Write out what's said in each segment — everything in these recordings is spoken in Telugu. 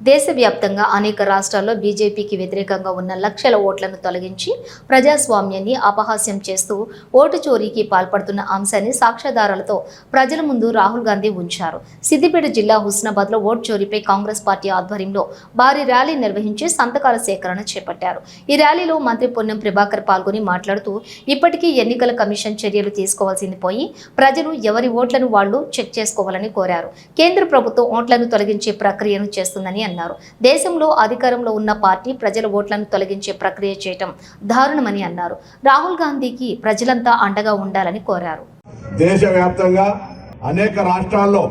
దేశవ్యాప్తంగా అనేక రాష్ట్రాల్లో బీజేపీకి వ్యతిరేకంగా ఉన్న లక్షల ఓట్లను తొలగించి ప్రజాస్వామ్యాన్ని అపహాస్యం చేస్తూ ఓటు చోరీకి పాల్పడుతున్న అంశాన్ని సాక్ష్యాధారాలతో ప్రజల ముందు రాహుల్ గాంధీ ఉంచారు. సిద్దిపేట జిల్లా హుస్నాబాద్లో ఓటు చోరీపై కాంగ్రెస్ పార్టీ ఆధ్వర్యంలో భారీ ర్యాలీ నిర్వహించి సంతకాల సేకరణ చేపట్టారు. ఈ ర్యాలీలో మంత్రి పొన్నం ప్రభాకర్ పాల్గొని మాట్లాడుతూ ఇప్పటికీ ఎన్నికల కమిషన్ చర్యలు తీసుకోవాల్సింది పోయి ప్రజలు ఎవరి ఓట్లను వాళ్ళు చెక్ చేసుకోవాలని కోరారు. కేంద్ర ప్రభుత్వం ఓట్లను తొలగించే ప్రక్రియను చేస్తుందని అన్నారు. దేశంలో అధికారంలో ఉన్న పార్టీ ప్రజల ఓట్లను తొలగించే ప్రక్రియ చేయటం దారుణమని అన్నారు. రాహుల్ గాంధీకి ప్రజలంతా అండగా ఉండాలని కోరారు. దేశవ్యాప్తంగా అనేక రాష్ట్రాల్లో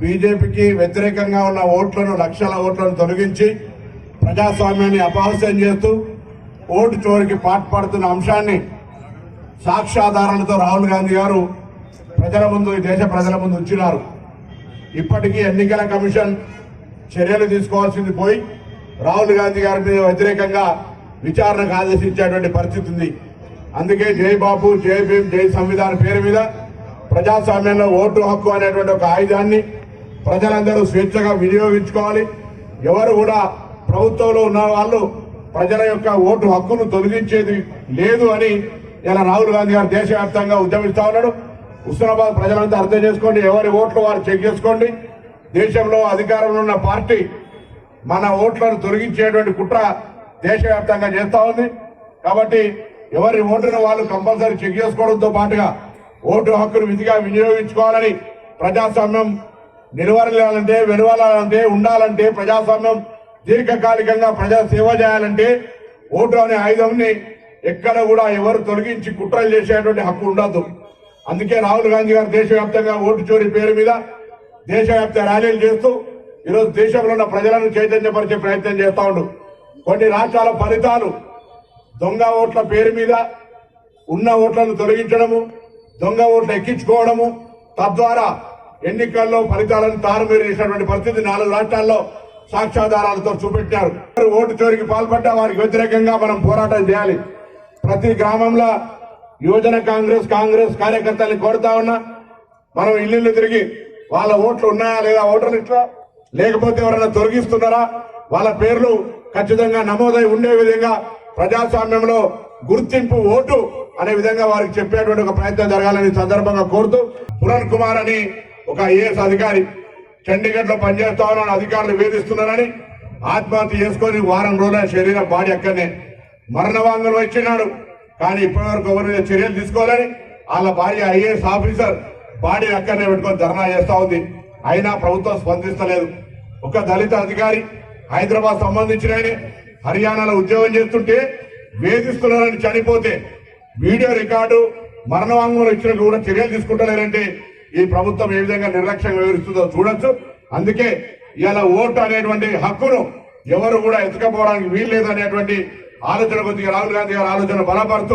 బీజేపీకి వ్యతిరేకంగా ఉన్న ఓట్లను లక్షల ఓట్లను తొలగించి ప్రజాస్వామ్యాన్ని అపహాస్యం చేస్తూ ఓటు చోరికి పాటుపడుతున్న అంశాన్ని సాక్ష్యాధారాలతో రాహుల్ గాంధీ గారు ప్రజల ముందు ఈ దేశ ప్రజల ముందు ఉంచినారు. ఇప్పటికీ ఎన్నికల కమిషన్ చర్యలు తీసుకోవాల్సింది పోయి రాహుల్ గాంధీ గారి మీద వ్యతిరేకంగా విచారణకు ఆదేశించేటువంటి పరిస్థితి ఉంది. అందుకే జై బాబు జై భీమ్ జై సంవిధాన్ పేరు మీద ప్రజాస్వామ్యంలో ఓటు హక్కు అనేటువంటి ఒక ఆయుధాన్ని ప్రజలందరూ స్వేచ్ఛగా వినియోగించుకోవాలి. ఎవరు కూడా ప్రభుత్వంలో ఉన్న వాళ్ళు ప్రజల యొక్క ఓటు హక్కును తొలగించేది లేదు అని ఇలా రాహుల్ గాంధీ గారు దేశవ్యాప్తంగా ఉద్యమిస్తా ఉన్నాడు. హుస్నాబాద్ ప్రజలంతా అర్థం చేసుకోండి ఎవరి ఓట్లు వారు చెక్ చేసుకోండి. దేశంలో అధికారంలో ఉన్న పార్టీ మన ఓట్లను తొలగించేటువంటి కుట్ర దేశవ్యాప్తంగా చేస్తా ఉంది. కాబట్టి ఎవరి ఓటును వాళ్ళు కంపల్సరీ చెక్ చేసుకోవడంతో పాటుగా ఓటు హక్కును విధిగా వినియోగించుకోవాలని ప్రజాస్వామ్యం నిలవరాలంటే వెలువలాలంటే ఉండాలంటే ప్రజాస్వామ్యం దీర్ఘకాలికంగా ప్రజా సేవ చేయాలంటే ఓటు అనే ఆయుధంని ఎక్కడ కూడా ఎవరు తొలగించి కుట్రలు చేసేటువంటి హక్కు ఉండదు అందుకే రాహుల్ గాంధీ గారు దేశవ్యాప్తంగా ఓటు చోరీ పేరు మీద దేశవ్యాప్త ర్యాలీలు చేస్తూ ఈరోజు దేశంలో ఉన్న ప్రజలను చైతన్యపరిచే ప్రయత్నం చేస్తా ఉండు. కొన్ని రాష్ట్రాల ఫలితాలు దొంగ ఓట్ల పేరు మీద ఉన్న ఓట్లను తొలగించడము దొంగ ఓట్లు ఎక్కించుకోవడము తద్వారా ఎన్నికల్లో ఫలితాలను తారుమేరు చేసినటువంటి పరిస్థితి నాలుగు రాష్ట్రాల్లో సాక్ష్యాధారాలతో చూపెట్టారు ఓటు చోరికి పాల్పడ్డ వారికి వ్యతిరేకంగా మనం పోరాటం చేయాలి. ప్రతి గ్రామంలో యువజన కాంగ్రెస్ కాంగ్రెస్ కార్యకర్తల్ని కోరుతా ఉన్నా మనం ఇల్లు తిరిగి వాళ్ళ ఓట్లు ఉన్నాయా లేదా ఓటర్ లిస్టులో లేకపోతే ఎవరైనా తొలగిస్తున్నారా? వాళ్ళ పేర్లు ఖచ్చితంగా నమోదై ఉండే విధంగా ప్రజాస్వామ్యంలో గుర్తింపు ఓటు అనే విధంగా వారికి చెప్పేటువంటి ఒక ప్రయత్నం జరగాలని సందర్భంగా కోరుతూ పురణ్ కుమార్ అని ఒక ఐఏఎస్ అధికారి చండీగఢ్లో పనిచేస్తా అధికారులు వేధిస్తున్నారని ఆత్మహత్య చేసుకొని వారం రోజుల శరీరం బాడీ అక్కడనే మరణవాంగలు ఇచ్చినాడు. కానీ ఇప్పటివరకు ఎవరి చర్యలు తీసుకోవాలని వాళ్ళ భార్య ఐఏఎస్ ఆఫీసర్ బాడీ అక్కడనే పెట్టుకొని ధర్నా చేస్తా ఉంది. అయినా ప్రభుత్వం స్పందిస్తలేదు. ఒక దళిత అధికారి హైదరాబాద్ సంబంధించిన హర్యానాలో ఉద్యోగం చేస్తుంటే వేధిస్తున్నారని చనిపోతే వీడియో రికార్డు మరణ వాంగ్మూలం కూడా చర్యలు తీసుకుంటలేరంటే ఈ ప్రభుత్వం ఏ విధంగా నిర్లక్ష్యం వివరిస్తుందో చూడొచ్చు. అందుకే ఇలా ఓటు అనేటువంటి హక్కును ఎవరు కూడా ఎత్తుకపోవడానికి వీల్లేదు అనేటువంటి ఆలోచన కొద్దిగా రాహుల్ గాంధీ గారి ఆలోచన బలపడుతూ